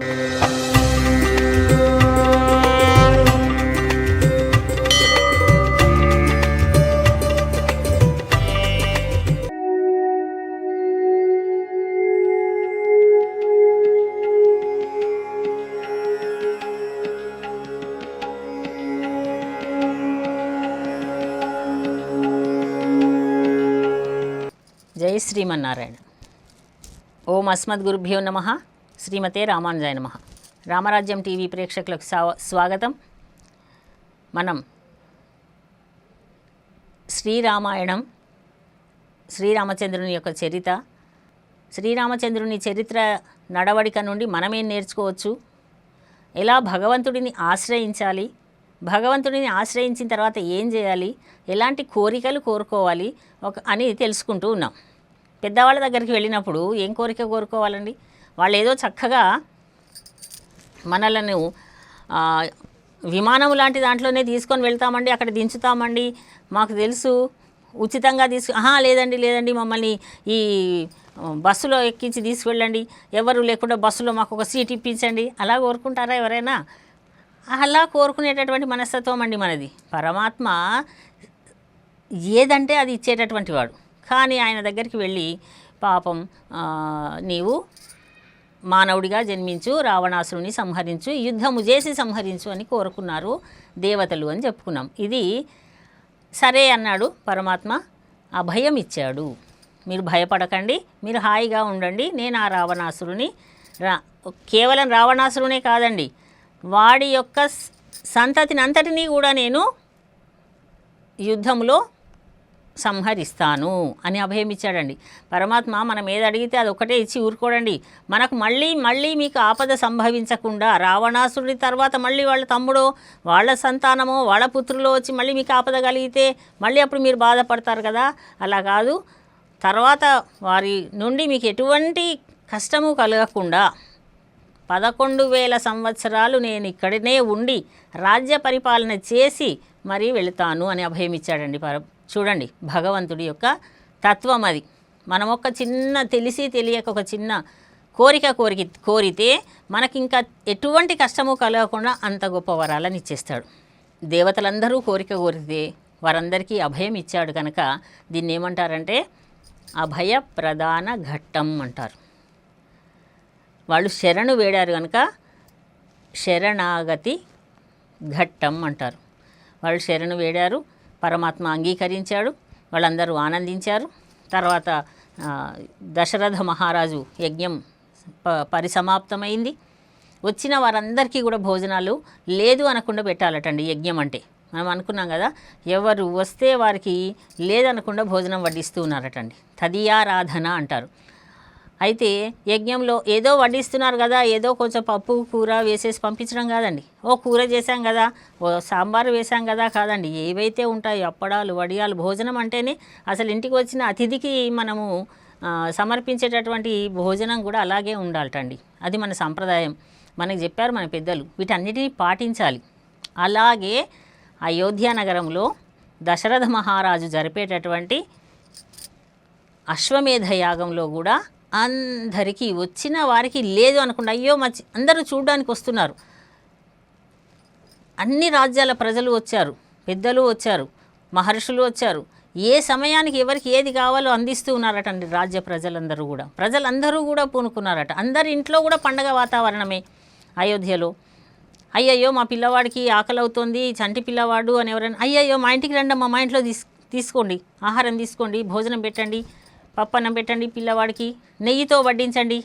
జై శ్రీమన్నారాయణ ఓం అస్మద్ గురుభ్యో నమ శ్రీమతే రామానుజాయ నమ. రామరాజ్యం టీవీ ప్రేక్షకులకు స్వా- స్వాగతం. మనం శ్రీరామాయణం శ్రీరామచంద్రుని యొక్క చరిత శ్రీరామచంద్రుని చరిత్ర నడవడిక నుండి మనమేం నేర్చుకోవచ్చు? ఎలా భగవంతుడిని ఆశ్రయించాలి? భగవంతుడిని ఆశ్రయించిన తర్వాత ఏం చేయాలి? ఎలాంటి కోరికలు కోరుకోవాలి? ఒక అని తెలుసుకుంటూ ఉన్నాం. పెద్దవాళ్ళ దగ్గరికి వెళ్ళినప్పుడు ఏం కోరిక కోరుకోవాలండి? వాళ్ళు ఏదో చక్కగా మనలను విమానం లాంటి దాంట్లోనే తీసుకొని వెళ్తామండి అక్కడ దించుతామండి. మాకు తెలుసు ఉచితంగా తీసుకు ఆహా లేదండి లేదండి మమ్మల్ని ఈ బస్సులో ఎక్కించి తీసుకువెళ్ళండి ఎవరు లేకుండా బస్సులో మాకు ఒక సీట్ ఇప్పించండి. అలా కోరుకుంటారా ఎవరైనా? అలా కోరుకునేటటువంటి మనస్తత్వం అండి మనది. పరమాత్మ ఏదంటే అది ఇచ్చేటటువంటి వాడు. కానీ ఆయన దగ్గరికి వెళ్ళి పాపం నీవు మానవుడిగా జన్మించు రావణాసురుని సంహరించు యుద్ధము చేసి సంహరించు అని కోరుకున్నారు దేవతలు అని చెప్పుకున్నాం. ఇది సరే అన్నాడు పరమాత్మ అభయం ఇచ్చాడు మీరు భయపడకండి మీరు హాయిగా ఉండండి నేను ఆ రావణాసురుని రా కేవలం రావణాసురునే కాదండి వాడి యొక్క సంతతిని అంతటినీ కూడా నేను యుద్ధంలో సంహరిస్తాను అని అభయం ఇచ్చాడండి. పరమాత్మ మనం ఏది అడిగితే అది ఒకటే ఇచ్చి ఊరుకోడండి. మనకు మళ్ళీ మళ్ళీ మీకు ఆపద సంభవించకుండా రావణాసురుడి తర్వాత మళ్ళీ వాళ్ళ తమ్ముడో వాళ్ళ సంతానమో వాళ్ళ పుత్రులో వచ్చి మళ్ళీ మీకు ఆపద కలిగితే మళ్ళీ అప్పుడు మీరు బాధపడతారు కదా? అలా కాదు. తర్వాత వారి నుండి మీకు ఎటువంటి కష్టము కలగకుండా పదకొండు వేల సంవత్సరాలు నేను ఇక్కడనే ఉండి రాజ్య పరిపాలన చేసి మరీ వెళుతాను అని అభయం ఇచ్చాడండి పర చూడండి భగవంతుడి యొక్క తత్వం అది. మనం ఒక చిన్న తెలిసి తెలియక ఒక చిన్న కోరిక కోరిక కోరితే మనకి ఇంకా ఎటువంటి కష్టము కలగకుండా అంత గొప్ప వరాలను ఇచ్చేస్తాడు. దేవతలందరూ కోరిక కోరితే వారందరికీ అభయం ఇచ్చాడు కనుక దీన్ని ఏమంటారంటే అభయ ప్రధాన ఘట్టం అంటారు. వాళ్ళు శరణు వేడారు కనుక శరణాగతి ఘట్టం అంటారు. వాళ్ళు శరణు వేడారు పరమాత్మ అంగీకరించాడు వాళ్ళందరూ ఆనందించారు. తర్వాత దశరథ మహారాజు యజ్ఞం ప పరిసమాప్తమైంది. వచ్చిన వారందరికీ కూడా భోజనాలు లేదు అనకుండా పెట్టాలటండి యజ్ఞం అంటే. మనం అనుకున్నాం కదా ఎవరు వస్తే వారికి లేదనకుండా భోజనం వడ్డిస్తూ ఉన్నారటండి. తదియారాధన అంటారు. అయితే యజ్ఞంలో ఏదో వడ్డిస్తున్నారు కదా ఏదో కొంచెం పప్పు కూర వేసేసి పంపించడం కాదండి. ఓ కూర చేశాం కదా ఓ సాంబారు వేసాం కదా కాదండి. ఏవైతే ఉంటాయో అప్పడాలు వడియాలు భోజనం అంటేనే అసలు ఇంటికి వచ్చిన అతిథికి మనము సమర్పించేటటువంటి భోజనం కూడా అలాగే ఉండాలటండి. అది మన సంప్రదాయం. మనకు చెప్పారు మన పెద్దలు. వీటన్నిటిని పాటించాలి. అలాగే అయోధ్య నగరంలో దశరథ మహారాజు జరిపేటటువంటి అశ్వమేధ యాగంలో కూడా అందరికీ వచ్చిన వారికి లేదు అనుకుండా అయ్యో మంచి అందరూ చూడడానికి వస్తున్నారు. అన్ని రాజ్యాల ప్రజలు వచ్చారు పెద్దలు వచ్చారు మహర్షులు వచ్చారు. ఏ సమయానికి ఎవరికి ఏది కావాలో అందిస్తూ ఉన్నారట అండి రాజ్య ప్రజలందరూ కూడా. ప్రజలందరూ కూడా పూనుకున్నారట. అందరి ఇంట్లో కూడా పండగ వాతావరణమే అయోధ్యలో. అయ్యయ్యో మా పిల్లవాడికి ఆకలి అవుతుంది చంటి పిల్లవాడు అని ఎవరైనా అయ్యయ్యో మా ఇంటికి రండమ్మా మా ఇంట్లో తీసుకోండి ఆహారం తీసుకోండి భోజనం పెట్టండి పప్పు అన్నం పెట్టండి పిల్లవాడికి నెయ్యితో వడ్డించండి.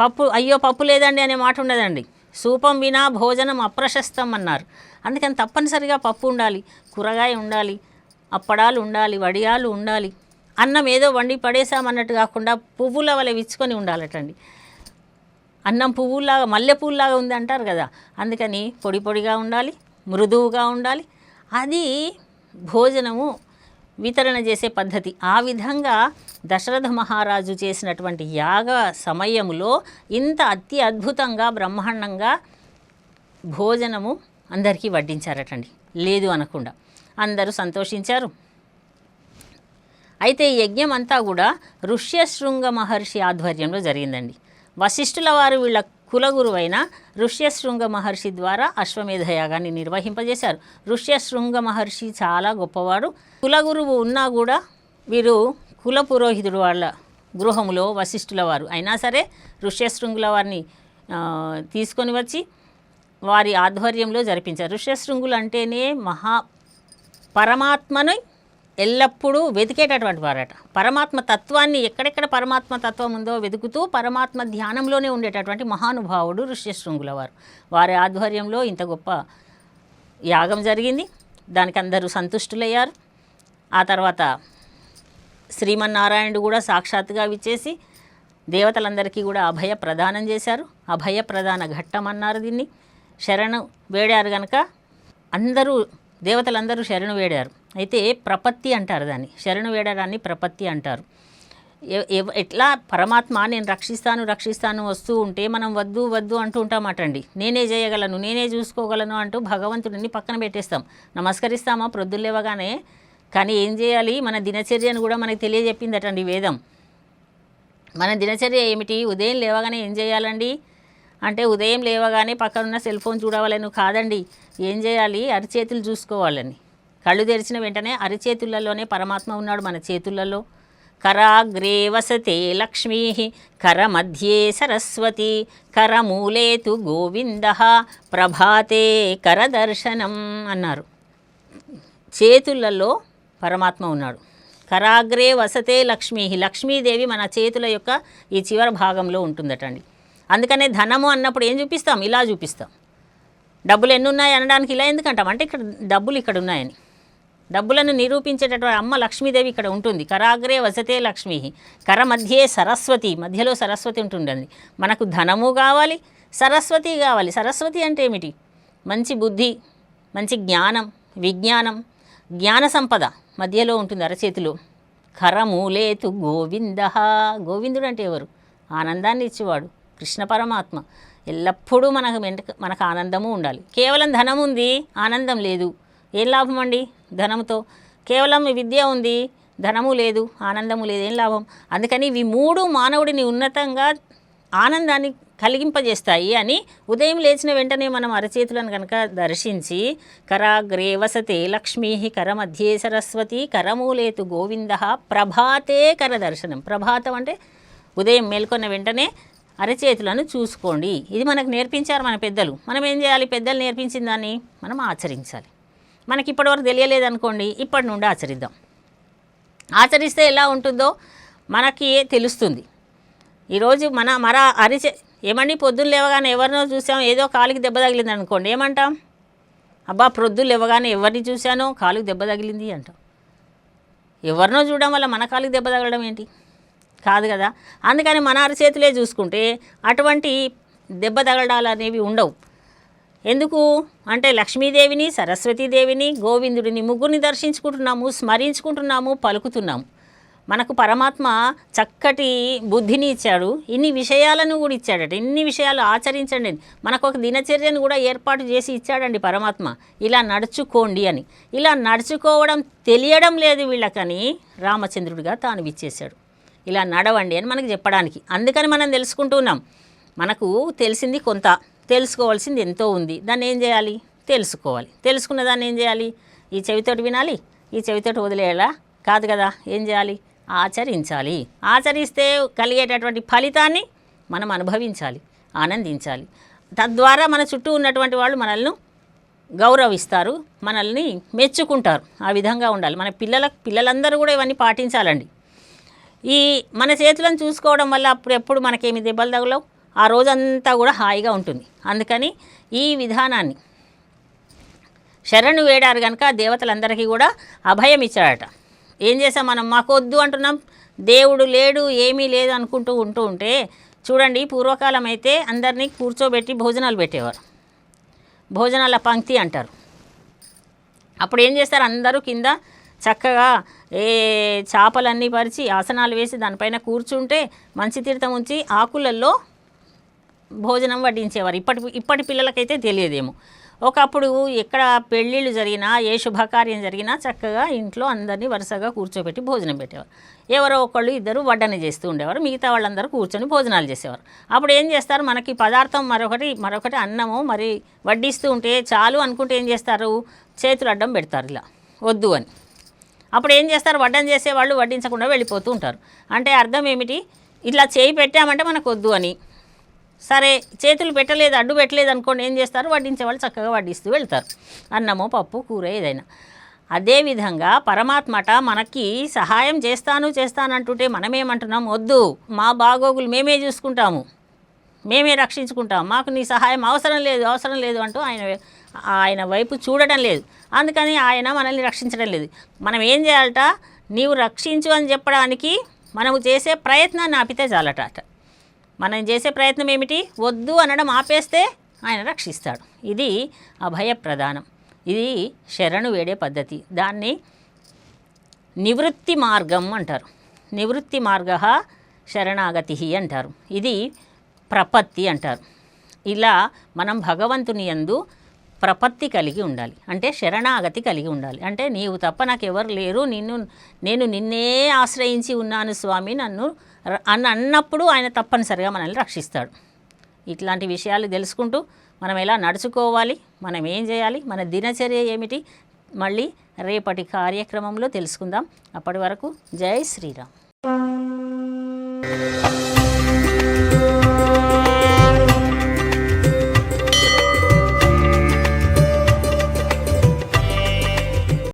పప్పు అయ్యో పప్పు లేదండి అనే మాట ఉండదండి. సూపం వినా భోజనం అప్రశస్తం అన్నారు. అందుకని తప్పనిసరిగా పప్పు ఉండాలి కూరగాయ ఉండాలి అప్పడాలు ఉండాలి వడియాలు ఉండాలి. అన్నం ఏదో వండి పడేసామన్నట్టు కాకుండా పువ్వుల వలె విచ్చుకొని ఉండాలటండి. అన్నం పువ్వులాగా మల్లె పువ్వులాగా ఉంది అంటారు కదా. అందుకని పొడి పొడిగా ఉండాలి మృదువుగా ఉండాలి. అది భోజనము వితరణ చేసే పద్ధతి. ఆ విధంగా దశరథ మహారాజు చేసినటువంటి యాగ సమయంలో ఇంత అతి అద్భుతంగా బ్రహ్మాండంగా భోజనము అందరికీ వడ్డించారటండి. లేదు అనకుండా. అందరూ సంతోషించారు. అయితే ఈ యజ్ఞం అంతా కూడా ఋష్యశృంగ మహర్షి ఆధ్వర్యంలో జరిగిందండి. వశిష్ఠుల వారు వీళ్ళ కులగురువైన ఋష్యశృంగ మహర్షి ద్వారా అశ్వమేధ యాగాన్ని నిర్వహింపజేశారు. ఋష్యశృంగ మహర్షి చాలా గొప్పవాడు. కులగురువు ఉన్నా కూడా వీరు కుల పురోహితుడు వాళ్ళ గృహంలో వశిష్ఠుల వారు అయినా సరే ఋష్యశృంగుల వారిని తీసుకొని వచ్చి వారి ఆధ్వర్యంలో జరిపించారు. ఋష్యశృంగులు అంటేనే మహా పరమాత్మని ఎల్లప్పుడూ వెతికేటటువంటి వారట. పరమాత్మ తత్వాన్ని ఎక్కడెక్కడ పరమాత్మ తత్వం ఉందో వెతుకుతూ పరమాత్మ ధ్యానంలోనే ఉండేటటువంటి మహానుభావుడు ఋష్యశృంగుల వారు వారి ఆధ్వర్యంలో ఇంత గొప్ప యాగం జరిగింది. దానికి అందరూ సంతుష్టులయ్యారు. ఆ తర్వాత శ్రీమన్నారాయణుడు కూడా సాక్షాత్తుగా విచ్చేసి దేవతలందరికీ కూడా అభయ ప్రదానం చేశారు. అభయ ప్రదాన ఘట్టం అన్నారు దీన్ని. శరణు వేడారు కనుక అందరూ దేవతలందరూ శరణు వేడారు. అయితే ప్రపత్తి అంటారు దాన్ని. శరణు వేడడాన్ని ప్రపత్తి అంటారు. ఎట్లా పరమాత్మ నేను రక్షిస్తాను రక్షిస్తాను వస్తూ ఉంటే మనం వద్దు వద్దు అంటూ ఉంటామటండి. నేనే చేయగలను నేనే చూసుకోగలను అంటూ భగవంతుడిని పక్కన పెట్టేస్తాం. నమస్కరిస్తామా? ప్రొద్దులు లేవగానే. కానీ ఏం చేయాలి మన దినచర్యను కూడా మనకి తెలియజెప్పిందటండి వేదం. మన దినచర్య ఏమిటి? ఉదయం లేవగానే ఏం చేయాలండి అంటే ఉదయం లేవగానే పక్కనున్న సెల్ ఫోన్ చూడవాలని కాదండి. ఏం చేయాలి అరిచేతులు చూసుకోవాలని కళ్ళు తెరిచిన వెంటనే అరిచేతులలోనే పరమాత్మ ఉన్నాడు మన చేతులలో. కరాగ్రే వసతే లక్ష్మీ కర మధ్యే సరస్వతి కరమూలే తు గోవింద ప్రభాతే కరదర్శనం అన్నారు. చేతులలో పరమాత్మ ఉన్నాడు. కరాగ్రే వసతే లక్ష్మీ లక్ష్మీదేవి మన చేతుల యొక్క ఈ చివరి భాగంలో ఉంటుందటండి. అందుకనే ధనము అన్నప్పుడు ఏం చూపిస్తాం? ఇలా చూపిస్తాం. డబ్బులు ఎన్ని ఉన్నాయి అనడానికి ఇలా ఎందుకంటాం? అంటే ఇక్కడ డబ్బులు ఇక్కడ ఉన్నాయని. డబ్బులను నిరూపించేటటువంటి అమ్మ లక్ష్మీదేవి ఇక్కడ ఉంటుంది. కరాగ్రే వసతే లక్ష్మి. కర మధ్యే సరస్వతి. మధ్యలో సరస్వతి ఉంటుండండి మనకు ధనము కావాలి సరస్వతి కావాలి. సరస్వతి అంటే ఏమిటి? మంచి బుద్ధి మంచి జ్ఞానం విజ్ఞానం జ్ఞాన సంపద మధ్యలో ఉంటుంది అరచేతిలో. కరమూలేతు గోవింద. గోవిందుడు అంటే ఎవరు? ఆనందాన్ని ఇచ్చేవాడు. కృష్ణ పరమాత్మ. ఎల్లప్పుడూ మనకు వెంట మనకు ఆనందము ఉండాలి. కేవలం ధనం ఉంది ఆనందం లేదు. ఏం లాభం అండి? ధనంతో కేవలం విద్య ఉంది ధనము లేదు ఆనందము లేదు ఏం లాభం? అందుకని ఇవి మూడు మానవుడిని ఉన్నతంగా ఆనందాన్ని కలిగింపజేస్తాయి అని ఉదయం లేచిన వెంటనే మనం అరచేతులను కనుక దర్శించి కరాగ్రే వసతే లక్ష్మీ కరమధ్యే సరస్వతి కరమూలేతు గోవింద ప్రభాతే కర దర్శనం. ప్రభాతం అంటే ఉదయం మేల్కొన్న వెంటనే అరచేతులను చూసుకోండి. ఇది మనకు నేర్పించారు మన పెద్దలు. మనం ఏం చేయాలి? పెద్దలు నేర్పించిన దాన్ని మనం ఆచరించాలి. మనకి ఇప్పటివరకు తెలియలేదు అనుకోండి ఇప్పటి నుండి ఆచరిద్దాం. ఆచరిస్తే ఎలా ఉంటుందో మనకి తెలుస్తుంది. ఈరోజు మన మర అరిచే ఏమండి పొద్దున్న లేవగానే ఎవరినో చూసాం ఏదో కాలికి దెబ్బ తగిలింది అనుకోండి ఏమంటాం? అబ్బా ప్రొద్దులు లేవగానే ఎవరిని చూశానో కాలుకి దెబ్బ తగిలింది అంటాం. ఎవరినో చూడడం వల్ల మన కాలికి దెబ్బ తగలడం ఏంటి? కాదు కదా. అందుకని మన అరచేతులే చూసుకుంటే అటువంటి దెబ్బ తగలడాలు అనేవి ఉండవు. ఎందుకు? అంటే లక్ష్మీదేవిని సరస్వతీదేవిని గోవిందుడిని ముగ్గురిని దర్శించుకుంటున్నాము స్మరించుకుంటున్నాము పలుకుతున్నాము. మనకు పరమాత్మ చక్కటి బుద్ధిని ఇచ్చాడు. ఇన్ని విషయాలను కూడా ఇచ్చాడట. ఇన్ని విషయాలు ఆచరించండి. మనకు ఒక దినచర్యను కూడా ఏర్పాటు చేసి ఇచ్చాడండి పరమాత్మ. ఇలా నడుచుకోండి అని. ఇలా నడుచుకోవడం తెలియడం లేదు వీళ్ళకని రామచంద్రుడిగా తాను ఇచ్చేశాడు ఇలా నడవండి అని మనకు చెప్పడానికి. అందుకని మనం తెలుసుకుంటున్నాం మనకు తెలిసింది కొంత. తెలుసుకోవాల్సింది ఎంతో ఉంది. దాన్ని ఏం చేయాలి? తెలుసుకోవాలి. తెలుసుకున్న దాన్ని ఏం చేయాలి? ఈ చెవితోటి వినాలి. ఈ చెవితోటి వదిలేయాలా? కాదు కదా. ఏం చేయాలి? ఆచరించాలి. ఆచరిస్తే కలిగేటటువంటి ఫలితాన్ని మనం అనుభవించాలి. ఆనందించాలి. తద్వారా మన చుట్టూ ఉన్నటువంటి వాళ్ళు మనల్ని గౌరవిస్తారు. మనల్ని మెచ్చుకుంటారు. ఆ విధంగా ఉండాలి. మన పిల్లల పిల్లలందరూ కూడా ఇవన్నీ పాటించాలండి. ఈ మన చేతులను చూసుకోవడం వల్ల అప్పుడు ఎప్పుడు మనకేమి దెబ్బలు తగలవు? ఆ రోజంతా కూడా హాయిగా ఉంటుంది. అందుకని ఈ విధానాన్ని శరణు వేడారు కనుక దేవతలందరికీ కూడా అభయం ఇచ్చాడట. ఏం చేసాం మనం? మాకొద్దు అంటున్నాం. దేవుడు లేడు ఏమీ లేదు అనుకుంటూ ఉంటూ ఉంటే చూడండి పూర్వకాలం అయితే అందరినీ కూర్చోబెట్టి భోజనాలు పెట్టేవారు. భోజనాల పంక్తి అంటారు. అప్పుడు ఏం చేస్తారు? అందరూ కింద చక్కగా ఏ చేపలన్నీ పరిచి ఆసనాలు వేసి దానిపైన కూర్చుంటే మంచి తీర్థం ఉంచి ఆకులల్లో భోజనం వడ్డించేవారు. ఇప్పటి ఇప్పటి పిల్లలకైతే తెలియదేమో. ఒకప్పుడు ఎక్కడ పెళ్ళిళ్ళు జరిగినా ఏ శుభకార్యం జరిగినా చక్కగా ఇంట్లో అందరినీ వరుసగా కూర్చోబెట్టి భోజనం పెట్టేవారు. ఎవరో ఒకళ్ళు ఇద్దరు వడ్డన చేస్తూ ఉండేవారు. మిగతా వాళ్ళందరూ కూర్చొని భోజనాలు చేసేవారు. అప్పుడు ఏం చేస్తారు? మనకి పదార్థం మరొకటి మరొకటి అన్నము మరి వడ్డిస్తూ ఉంటే చాలు అనుకుంటే ఏం చేస్తారు? చేతులు అడ్డం పెడతారు ఇలా. వద్దు అని. అప్పుడు ఏం చేస్తారు? వడ్డన చేసేవాళ్ళు వడ్డించకుండా వెళ్ళిపోతూ ఉంటారు. అంటే అర్థం ఏమిటి? ఇట్లా చేయి పెట్టామంటే మనకు వద్దు అని. సరే చేతులు పెట్టలేదు అడ్డు పెట్టలేదు అనుకోండి ఏం చేస్తారు? వడ్డించే వాళ్ళు చక్కగా వడ్డిస్తూ వెళ్తారు. అన్నము పప్పు కూర ఏదైనా. అదేవిధంగా పరమాత్మట మనకి సహాయం చేస్తాను చేస్తానంటుంటే మనమేమంటున్నాం? వద్దు మా బాగోగులు మేమే చూసుకుంటాము. మేమే రక్షించుకుంటాం. మాకు నీ సహాయం అవసరం లేదు అవసరం లేదు అంటూ ఆయన ఆయన వైపు చూడడం లేదు. అందుకని ఆయన మనల్ని రక్షించడం లేదు. మనం ఏం చేయాలట? నీవు రక్షించు అని చెప్పడానికి మనము చేసే ప్రయత్నాన్ని ఆపితే చాలట అట. మనం చేసే ప్రయత్నం ఏమిటి? వద్దు అనడం ఆపేస్తే ఆయన రక్షిస్తాడు. ఇది అభయ ప్రధానం ఇది శరణు వేడే పద్ధతి. దాన్ని నివృత్తి మార్గం అంటారు. నివృత్తి మార్గ శరణాగతి అంటారు. ఇది ప్రపత్తి అంటారు. ఇలా మనం భగవంతుని యందు ప్రపత్తి కలిగి ఉండాలి. అంటే శరణాగతి కలిగి ఉండాలి. అంటే నీవు తప్ప నాకు ఎవరు లేరు. నిన్ను నేను నిన్నే ఆశ్రయించి ఉన్నాను స్వామి. నన్ను అని అన్నప్పుడు ఆయన తప్పనిసరిగా మనల్ని రక్షిస్తాడు. ఇట్లాంటి విషయాలు తెలుసుకుంటూ మనం ఎలా నడుచుకోవాలి? మనం ఏం చేయాలి? మన దినచర్య ఏమిటి? మళ్ళీ రేపటి కార్యక్రమంలో తెలుసుకుందాం. అప్పటి వరకు జై శ్రీరామ్.